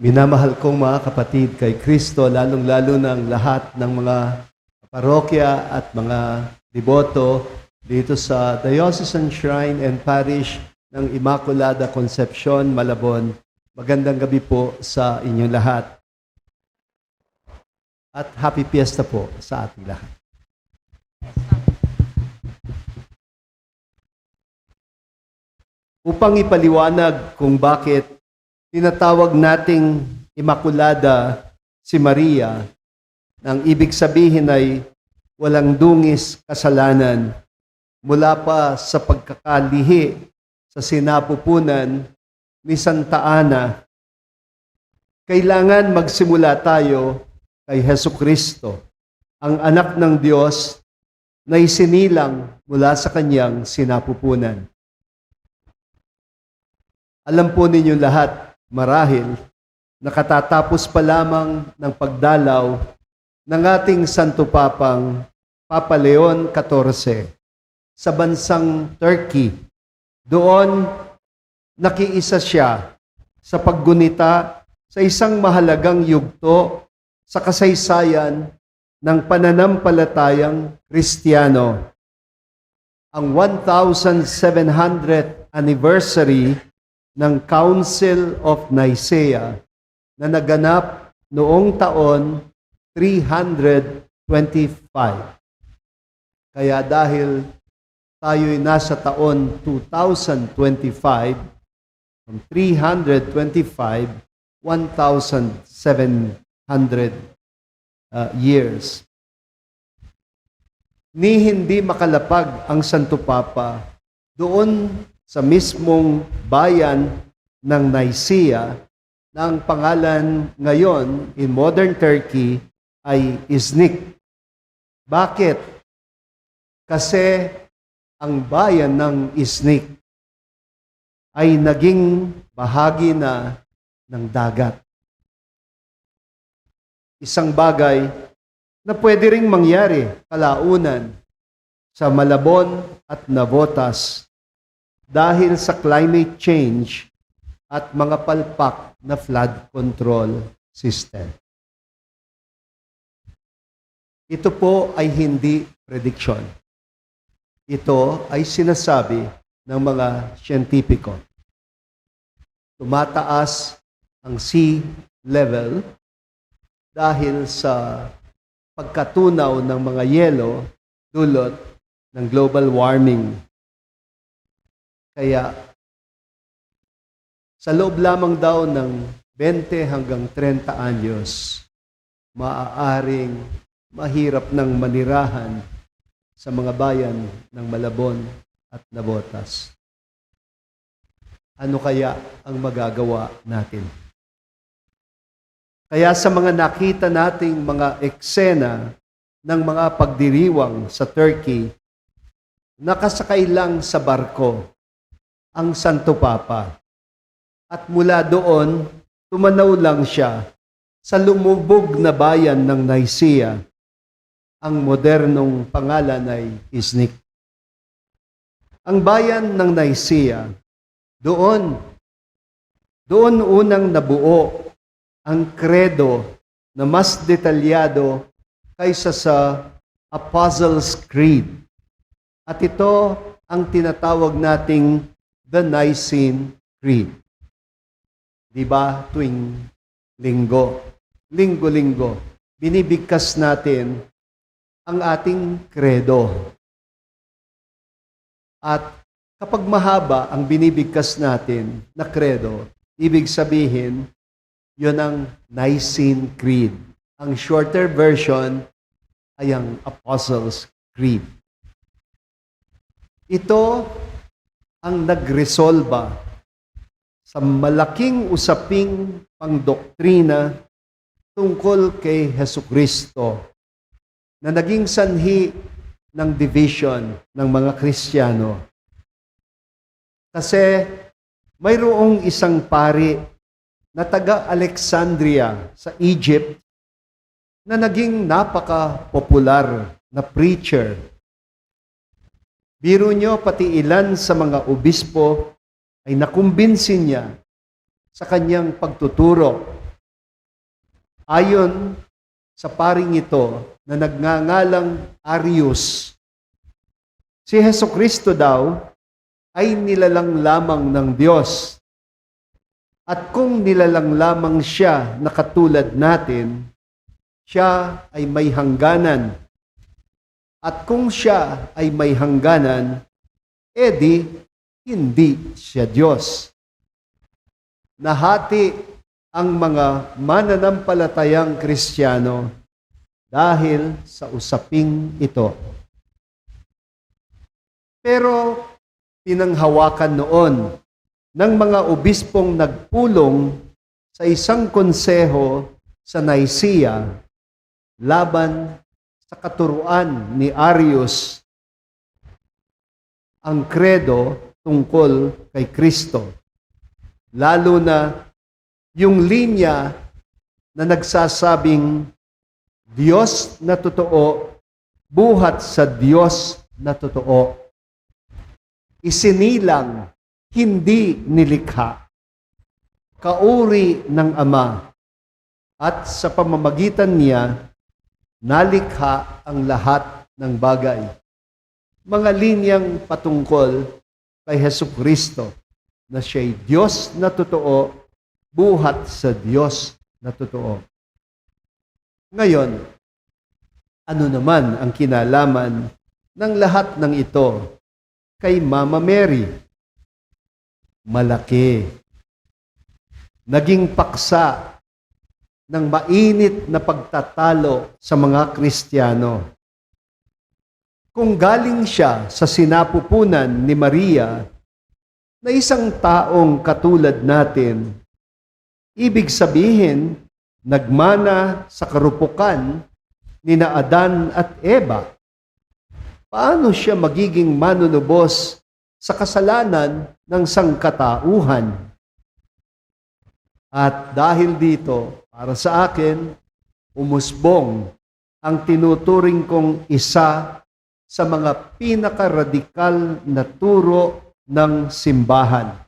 Minamahal kong mga kapatid kay Kristo, lalong-lalo ng lahat ng mga parokya at mga deboto dito sa Diocesan Shrine and Parish ng Immaculada Concepcion, Malabon. Magandang gabi po sa inyong lahat. At happy fiesta po sa ating lahat. Upang ipaliwanag kung bakit tinatawag nating Immaculada si Maria, nang ibig sabihin ay walang dungis kasalanan mula pa sa pagkakalihi sa sinapupunan ni Santa Ana. Kailangan magsimula tayo kay Heso Kristo, ang anak ng Diyos na isinilang mula sa kanyang sinapupunan. Alam po ninyo lahat, marahil, nakatatapos pa lamang ng pagdalaw ng ating Santo Papang Papa Leon XIV sa bansang Turkey. Doon, nakiisa siya sa paggunita sa isang mahalagang yugto sa kasaysayan ng pananampalatayang Kristiyano. Ang 1,700th anniversary ng Council of Nicaea na naganap noong taon 325. Kaya dahil tayo'y nasa taon 2025, from 325, 1,700 uh, years. Ni hindi makalapag ang Santo Papa doon sa mismong bayan ng Nicaea na ang pangalan ngayon in modern Turkey ay Iznik. Bakit? Kasi ang bayan ng Iznik ay naging bahagi na ng dagat. Isang bagay na pwede ring mangyari kalaunan sa Malabon at Navotas dahil sa climate change at mga palpak na flood control system. Ito po ay hindi prediction. Ito ay sinasabi ng mga siyentipiko. Tumataas ang sea level dahil sa pagkatunaw ng mga yelo dulot ng global warming. Kaya sa loob lamang daw ng 20 hanggang 30 anyos, maaaring mahirap ng manirahan sa mga bayan ng Malabon at Nabotas. Ano kaya ang magagawa natin? Kaya sa mga nakita nating mga eksena ng mga pagdiriwang sa Turkey, nakasakay lang sa barko ang Santo Papa. At mula doon, tumanaw lang siya sa lumubog na bayan ng Nicaea. Ang modernong pangalan ay Iznik. Ang bayan ng Nicaea, doon, doon unang nabuo ang credo na mas detalyado kaysa sa Apostles' Creed. At ito ang tinatawag nating the Nicene Creed. Di ba tuwing linggo, linggo-linggo, binibigkas natin ang ating credo. At kapag mahaba ang binibigkas natin na credo, ibig sabihin, yon ang Nicene Creed. Ang shorter version ay ang Apostles' Creed. Ito ang nagresolba sa malaking usaping pangdoktrina tungkol kay Heso Kristo na naging sanhi ng division ng mga Kristiyano. Kasi mayroong isang pari na taga Alexandria sa Egypt na naging napaka-popular na preacher. Biro nyo, pati ilan sa mga obispo ay nakumbinsin niya sa kanyang pagtuturo Ayon sa paring ito na nagngangalang Arius, si Heso Kristo daw ay nilalang lamang ng Diyos. At kung nilalang lamang siya na katulad natin, siya ay may hangganan. At kung siya ay may hangganan, edi hindi siya Diyos. Nahati ang mga mananampalatayang Kristiyano dahil sa usaping ito. Pero pinanghawakan noon ng mga obispong nagpulong sa isang konseho sa Nicaea laban sa katuruan ni Arius ang kredo tungkol kay Kristo. Lalo na yung linya na nagsasabing Diyos na totoo, buhat sa Diyos na totoo. Isinilang, hindi nilikha. Kauri ng Ama. At sa pamamagitan niya, nalikha ang lahat ng bagay. Mga linyang patungkol kay Heso Kristo na siya'y Diyos na totoo, buhat sa Diyos na totoo. Ngayon, ano naman ang kinalaman ng lahat ng ito kay Mama Mary? Malaki. Naging paksa ng mainit na pagtatalo sa mga Kristiyano. Kung galing siya sa sinapupunan ni Maria na isang taong katulad natin, ibig sabihin, nagmana sa karupukan ni Adan at Eva. Paano siya magiging manunubos sa kasalanan ng sangkatauhan? At dahil dito, para sa akin, umusbong ang tinuturing kong isa sa mga pinakaradikal na turo ng simbahan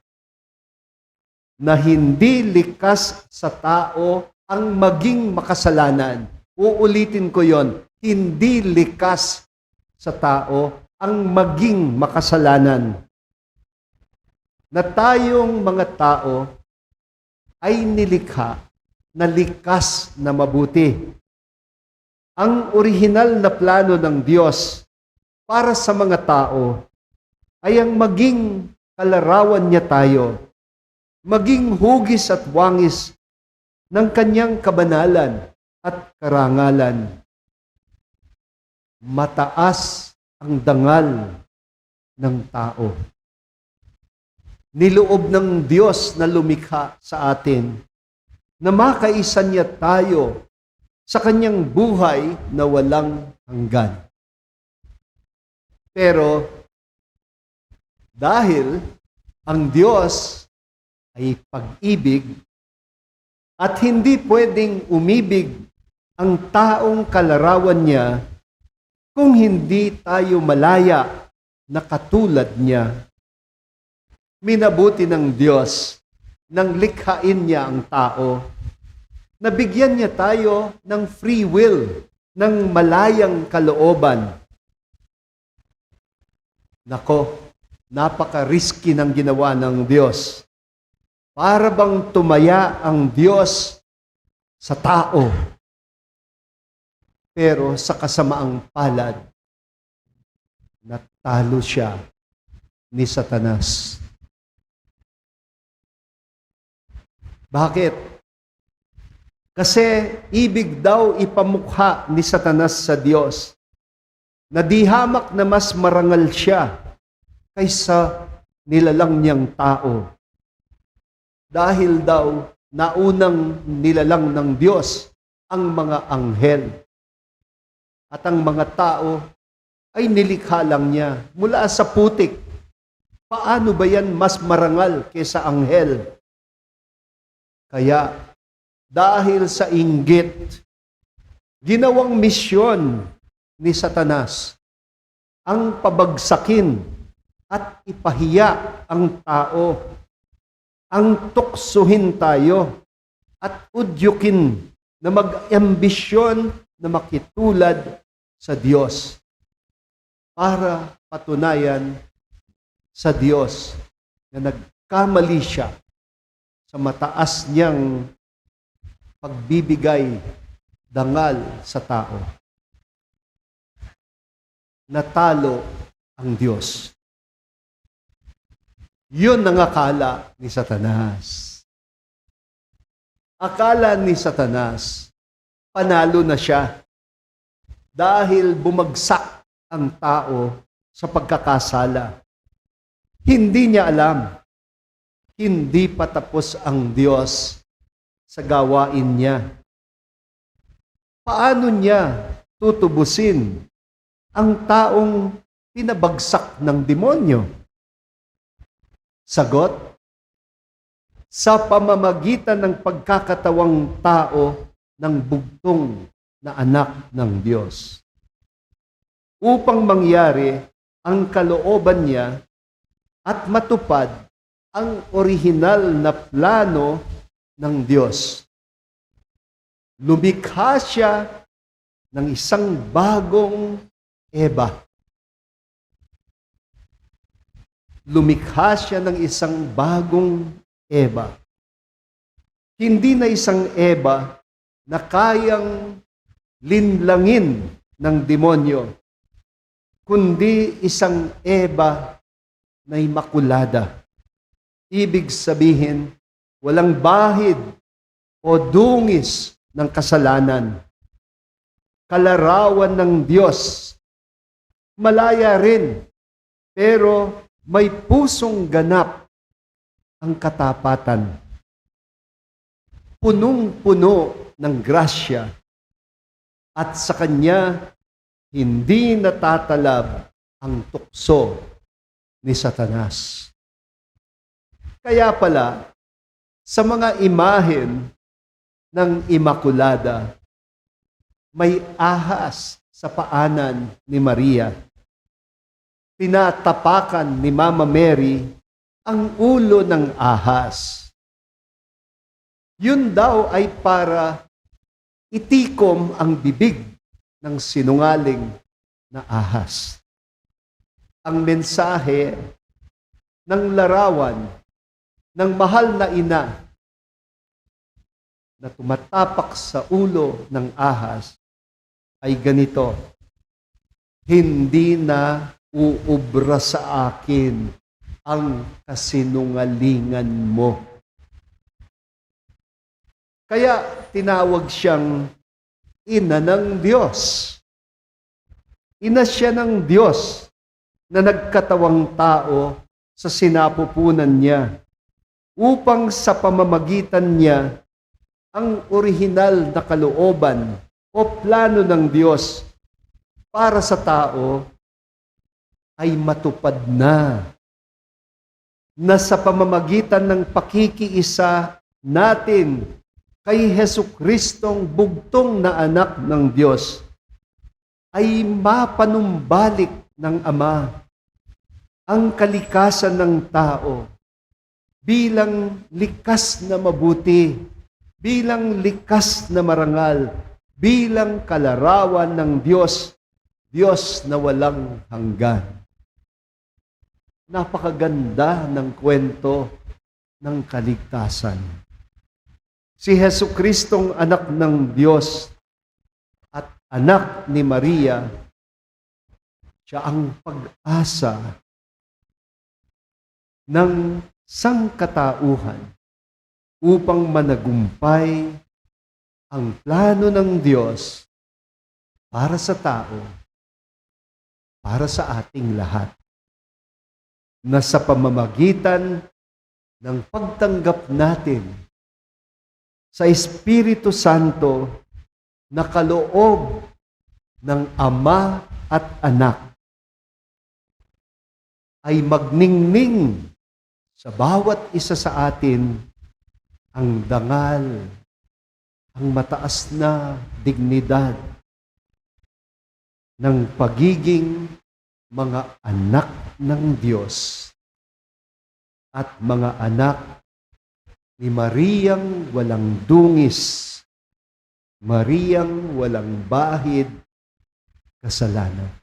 na hindi likas sa tao ang maging makasalanan. Uulitin ko yon, hindi likas sa tao ang maging makasalanan. Na tayong mga tao ay nilikha na likas na mabuti. Ang orihinal na plano ng Diyos para sa mga tao ay ang maging kalarawan niya tayo, maging hugis at wangis ng kanyang kabanalan at karangalan. Mataas ang dangal ng tao. Niloob ng Diyos na lumikha sa atin na makaisa niya tayo sa kanyang buhay na walang hanggan. Pero dahil ang Diyos ay pag-ibig at hindi pwedeng umibig ang taong kalarawan niya kung hindi tayo malaya na katulad niya. Minabuti ng Diyos nang likhain niya ang tao. Nabigyan niya tayo ng free will, ng malayang kalooban. Nako, napaka-risky ng ginawa ng Diyos. Para bang tumaya ang Diyos sa tao. Pero sa kasamaang palad, natalo siya ni Satanas. Bakit? Kasi ibig daw ipamukha ni Satanas sa Diyos na di hamak na mas marangal siya kaysa nilalang niyang tao. Dahil daw naunang nilalang ng Diyos ang mga anghel. At ang mga tao ay nilikha lang niya mula sa putik. Paano ba yan mas marangal kaysa anghel? Kaya dahil sa inggit, ginawang misyon ni Satanas ang pabagsakin at ipahiya ang tao, ang tuksuhin tayo at udyukin na mag-ambisyon na makitulad sa Diyos para patunayan sa Diyos na nagkamali siya sa mataas niyang pagbibigay dangal sa tao. Natalo ang Diyos. Yun ang akala ni Satanas. Akala ni Satanas, panalo na siya dahil bumagsak ang tao sa pagkakasala. Hindi niya alam, hindi pa tapos ang Diyos sa gawain niya. Paano niya tutubusin ang taong pinabagsak ng demonyo? Sagot, sa pamamagitan ng pagkakatawang tao ng bugtong na anak ng Diyos. Upang mangyari ang kalooban niya at matupad ang orihinal na plano ng Diyos. Lumikha siya ng isang bagong Eva. Lumikha siya ng isang bagong Eva. Hindi na isang Eva na kayang linlangin ng demonyo, kundi isang Eva na imakulada. Ibig sabihin, walang bahid o dungis ng kasalanan. Kalarawan ng Diyos. Malaya rin, pero may pusong ganap ang katapatan. Punong-puno ng grasya at sa Kanya hindi natatalab ang tukso ni Satanas. Kaya pala, sa mga imahen ng Imakulada, may ahas sa paanan ni Maria. Tinatapakan ni Mama Mary ang ulo ng ahas. Yun daw ay para itikom ang bibig ng sinungaling na ahas. Ang mensahe ng larawan ng mahal na ina na tumatapak sa ulo ng ahas ay ganito, Hindi na uubra sa akin ang kasinungalingan mo. Kaya tinawag siyang ina ng Diyos. Ina siya ng Diyos na nagkatawang tao sa sinapupunan niya upang sa pamamagitan niya ang orihinal na kalooban o plano ng Diyos para sa tao ay matupad na. Na sa pamamagitan ng pakikiisa natin kay Heso Kristong bugtong na anak ng Diyos ay mapanumbalik ng Ama ang kalikasan ng tao bilang likas na mabuti, bilang likas na marangal, bilang kalarawan ng Diyos, Diyos na walang hanggan. Napakaganda ng kwento ng kaligtasan. Si Heso Kristong anak ng Diyos at anak ni Maria, siya ang pag-asa ng sangkatauhan upang managumpay ang plano ng Diyos para sa tao, para sa ating lahat, na sa pamamagitan ng pagtanggap natin sa Espiritu Santo na kaloob ng Ama at Anak ay magningning sa bawat isa sa atin ang dangal, ang mataas na dignidad ng pagiging mga anak ng Diyos at mga anak ni Mariyang walang dungis Mariyang walang bahid kasalanan.